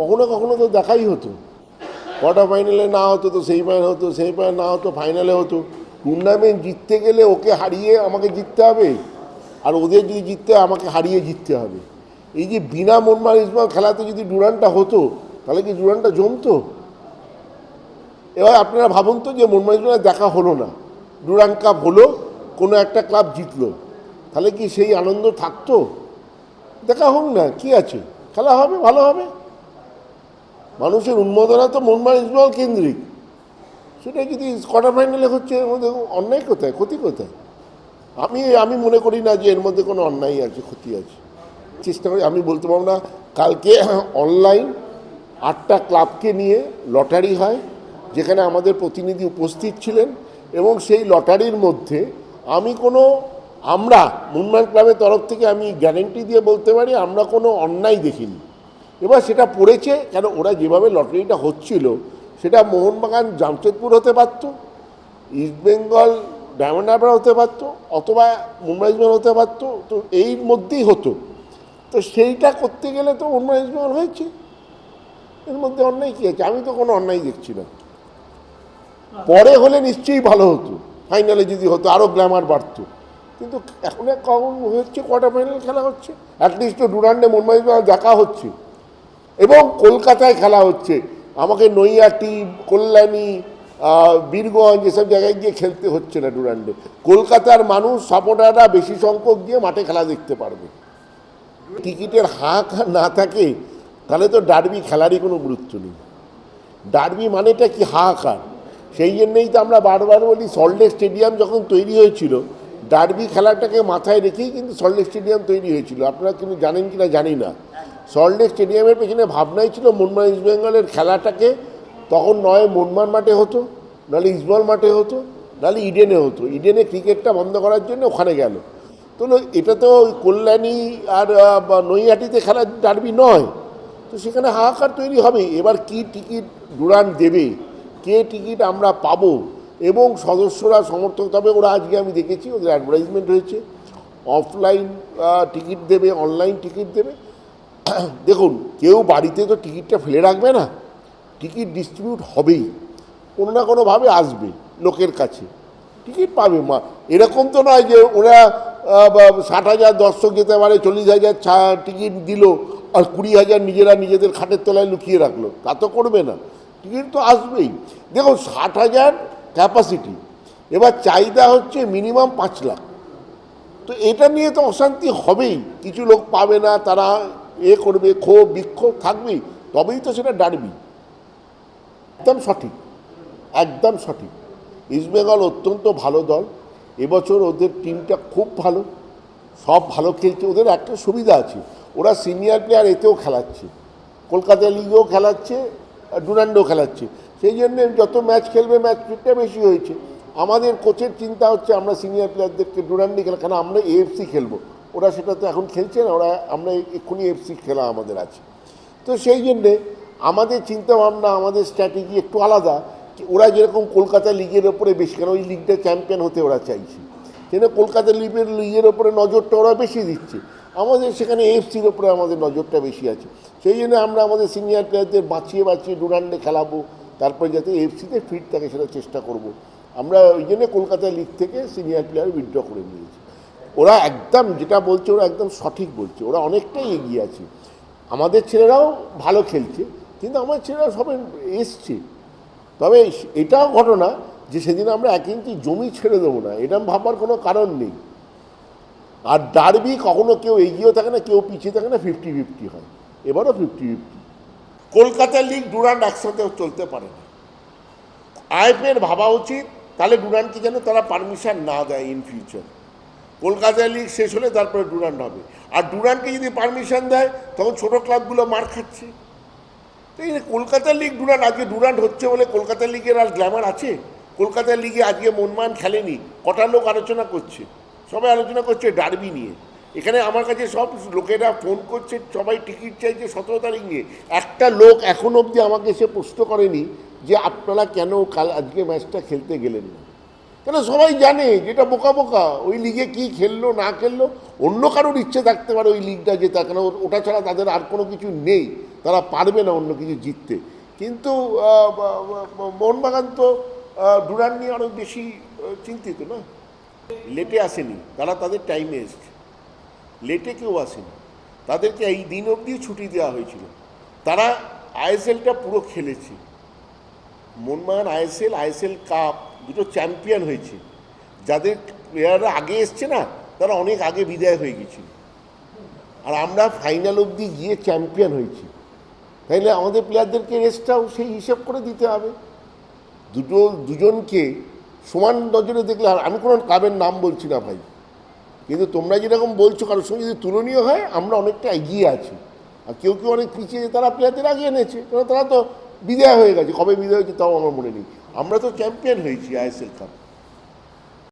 কখনো কখনো তো দেখাই হতো। কোয়ার্টার ফাইনালে না হতো তো সেই ফাইনাল হতো সেই ফাইনাল না হতো ফাইনালে হতো। টুর্নামেন্ট জিততে গেলে ওকে হারিয়ে আমাকে জিততে হবে। আর ওদের যদি জিততে আমাকে হারিয়ে জিততে হবে। এই যে বিনা মনমার ইসমাল খেলাতে যদি ডুরানটা হতো, তাহলে কি ডুরানটা জমতো? এবার আপনারা ভাবুন তো যে মনমার ইসমালের দেখা হলো না। ডুরান কাপ হলো, কোনো একটা ক্লাব জিতলো। তাহলে কি সেই আনন্দ থাকতো? দেখা হোক না, কি আছে? খেলা হবে, ভালো হবে। মানুষের উন্মাদনা তো মনমান ইসমাল কেন্দ্রিক। সেটা যদি কোয়ার্টার ফাইনালে হচ্ছে এর মধ্যে অন্যায় কোথায়? ক্ষতি কোথায়? আমি আমি মনে করি না যে এর মধ্যে কোনো অন্যায় আছে, ক্ষতি আছে। চেষ্টা করি, আমি বলতে পারব না, কালকে অনলাইন আটটা ক্লাবকে নিয়ে লটারি হয়, যেখানে আমাদের প্রতিনিধি উপস্থিত ছিলেন এবং সেই লটারির মধ্যে আমি কোনো, আমরা, মুনমান ক্লাবের তরফ থেকে আমি গ্যারেন্টি দিয়ে বলতে পারি, আমরা কোনো অন্যায় দেখিনি। এবার সেটা পড়েছে কেন? ওরা যেভাবে লটারিটা হচ্ছিল, সেটা মোহনবাগান, জামশেদপুর হতে পারতো ইস্টবেঙ্গল ডায়মন্ড হারবার হতে পারতো, অথবা মুম্বাই ইস্টবেঙ্গল হতে পারতো, তো এই মধ্যেই হতো। তো সেইটা করতে গেলে তো মুম্বাই ইস্টবেঙ্গল হয়েছে। এর মধ্যে অন্যায় কী আছে? আমি তো কোনো অন্যায় দেখছি না। পরে হলে নিশ্চয়ই ভালো হতো, ফাইনালে যদি হতো আরও গ্ল্যামার বাড়তো। কিন্তু এখন এক কখন হচ্ছে কোয়ার্টার ফাইনাল খেলা হচ্ছে অ্যাটলিস্ট ডুরান্ডে মুম্বাই দেখা হচ্ছে। এবং কলকাতায় খেলা হচ্ছে। আমাকে নৈয়াটি কল্যাণী বীরগঞ্জ এসব জায়গায় গিয়ে খেলতে হচ্ছে না ডুরান্ডে কলকাতার মানুষ, সাপোর্টাররা বেশি সংখ্যক গিয়ে মাঠে খেলা দেখতে পারবে। টিকিটের হাঁক না থাকে, তাহলে তো ডার্বি খেলারই কোনো গুরুত্ব নেই। ডার্বি মানেটা কি হাহাকার সেই জন্যেই তো আমরা বারবার বলি সল্টলেক স্টেডিয়াম যখন তৈরি হয়েছিল, ডার্বি খেলাটাকে মাথায় রেখেই কিন্তু সল্টলেক স্টেডিয়াম তৈরি হয়েছিল। আপনারা কিন্তু জানেন কি না জানি না। সল্টলেক স্টেডিয়ামের পেছনে ভাবনাই ছিল মনমান ইস্টবেঙ্গলের খেলাটাকে। তখন নয় মনমান মাঠে হতো, নাহলে ইস্টবল মাঠে হতো, নাহলে ইডেনে হতো। ইডেনে ক্রিকেটটা বন্ধ করার জন্য ওখানে গেল। তো এটা তো কল্যাণী আর নৈহাটিতে খেলার ডার্বি নয়। তো সেখানে হাহাকার তৈরি হবে। এবার কি টিকিট ডুরান দেবে? কে টিকিট আমরা পাবো? এবং সদস্যরা, সমর্থক, তবে ওরা আজকে আমি দেখেছি, ওদের অ্যাডভার্টাইজমেন্ট হয়েছে। অফলাইন টিকিট দেবে অনলাইন টিকিট দেবে। দেখুন, কেউ বাড়িতে তো টিকিটটা ফেলে রাখবে না। টিকিট ডিস্ট্রিবিউট হবেই। কোনো না কোনোভাবে আসবে লোকের কাছে। টিকিট পাবে। মা, এরকম তো নয় যে ওরা ষাট হাজার দর্শক যেতে পারে, চল্লিশ হাজার টিকিট দিল আর কুড়ি হাজার নিজেরা নিজেদের খাটের তলায় লুকিয়ে রাখল। তা তো করবে না। টিকিট তো আসবেই। দেখুন, ষাট হাজার ক্যাপাসিটি এবার চাহিদা হচ্ছে মিনিমাম পাঁচ লাখ। তো এটা নিয়ে তো অশান্তি হবেই। কিছু লোক পাবে না, তারা এ করবে ক্ষোভ বিক্ষোভ থাকবেই, তবেই তো সেটা ডারবি। একদম সঠিক একদম সঠিক। ইস্টবেঙ্গল অত্যন্ত ভালো দল, এবছর ওদের টিমটা খুব ভালো, সব ভালো খেলছে, ওদের একটা সুবিধা আছে, ওরা সিনিয়র প্লেয়ার এতেও খেলাচ্ছে, কলকাতা লিগেও খেলাচ্ছে ডুরান্ডেও খেলাচ্ছে, সেই জন্য যত ম্যাচ খেলবে, ম্যাচ ফিটটা বেশি হয়েছে। আমাদের কোচের চিন্তা হচ্ছে, আমরা সিনিয়র প্লেয়ারদেরকে ডুরান্ডি খেলা, কেন আমরা এএফসি খেলব? ওরা সেটা তো এখন খেলছে না, ওরা, আমরা এক্ষুনি এফসি খেলা আমাদের আছে। তো সেই জন্যে আমাদের চিন্তা ভাবনা আমাদের স্ট্র্যাটেজি একটু আলাদা ওরা যেরকম কলকাতা লিগের ওপরে বেশি, কেন ওই লিগটা চ্যাম্পিয়ন হতে ওরা চাইছে? সেখানে কলকাতা লিগের লিগের ওপরে নজরটা ওরা বেশি দিচ্ছে? আমাদের সেখানে এফসির ওপরে আমাদের নজরটা বেশি আছে। সেই জন্য আমরা আমাদের সিনিয়র প্লেয়ারদের বাঁচিয়ে বাঁচিয়ে ডুরান্ডে খেলাবো, তারপরে যাতে এফসিতে ফিট থাকে সেটা চেষ্টা করব। আমরা ওই জন্য কলকাতা লিগ থেকে সিনিয়র প্লেয়ার উইথড্র করে নিয়েছি ওরা একদম যেটা বলছে, ওরা একদম সঠিক বলছে। ওরা অনেকটাই এগিয়ে আছে। আমাদের ছেলেরাও ভালো খেলছে, কিন্তু আমার ছেলেরা সবাই এসছে। তবে এটাও ঘটনা যে সেদিন আমরা এক ইঞ্চি জমি ছেড়ে দেবো না, এরম ভাববার কোনো কারণ নেই। আর ডারবি কখনো কেউ এগিয়েও থাকে না, কেউ পিছিয়ে থাকে না ফিফটি ফিফটি হয়। এবারও fifty fifty Kolkata league Durand একসাথে চলতে পারে না। আইপিএর ভাবা উচিত, তাহলে ডুরান্ডকে যেন তারা পারমিশন না দেয় ইন ফিউচার কলকাতা লিগ শেষ হলে তারপরে ডুরান্ড হবে। আর ডুরান্ডকে যদি পারমিশন দেয়, তখন ছোটো ক্লাবগুলো মার খাচ্ছে। তো এই কলকাতা লিগ ডুরান্ড আজকে ডুরান্ড হচ্ছে বলে কলকাতা লিগের আর গ্ল্যামার আছে? কলকাতা লিগে আজকে মনমান খেলেনি। কটা লোক আলোচনা করছে? সবাই আলোচনা করছে ডার্বি নিয়ে। এখানে আমার কাছে সব লোকেরা ফোন করছে, সবাই টিকিট চাইছে সতেরো তারিখ নিয়ে। একটা লোক এখন অবধি আমাকে এসে প্রশ্ন করেনি যে আপনারা কেন কাল আজকে ম্যাচটা খেলতে গেলেন না? কেন সবাই জানে যেটা বোকা বোকা? ওই লিগে কি খেললো, না খেললো? অন্য কারোর ইচ্ছে থাকতে পারে ওই লিগটা জেতা কেন ওটা ছাড়া তাদের আর কোনো কিছু নেই। তারা পারবে না অন্য কিছু জিততে। কিন্তু মোহনবাগান তো ডুরান নিয়ে আরও বেশি চিন্তিত না? লেটে আসেনি। তারা তাদের টাইমে এসছে। লেটে কেউ আসেনি। তাদেরকে এই দিন অবধি ছুটি দেওয়া হয়েছিল। তারা আইএসএলটা পুরো খেলেছে। মোহনবাগান আইএসএল আইএসএল কাপ দুটো চ্যাম্পিয়ন হয়েছে। যাদের প্লেয়াররা আগে এসছে না, তারা অনেক আগে বিদায় হয়ে গেছিল। আর আমরা ফাইনাল অবধি গিয়ে চ্যাম্পিয়ন হয়েছি। তাইলে আমাদের প্লেয়ারদেরকে রেস্টটাও সেই হিসেব করে দিতে হবে। দুটো, দুজনকে সমান নজরে দেখলে, আর আমি কোনো ক্লাবের নাম বলছি না ভাই। কিন্তু তোমরা যেরকম বলছো, কারোর সঙ্গে যদি তুলনীয় হয়, আমরা অনেকটা এগিয়ে আছি। আর কেউ কেউ অনেক পিছিয়ে তারা প্লেয়ারদের আগে এনেছে, তারা তো বিদায় হয়ে গেছে। কবে বিদায় হয়েছে তাও আমার মনে নেই। আমরা তো চ্যাম্পিয়ন হয়েছি আইএসএল কাপ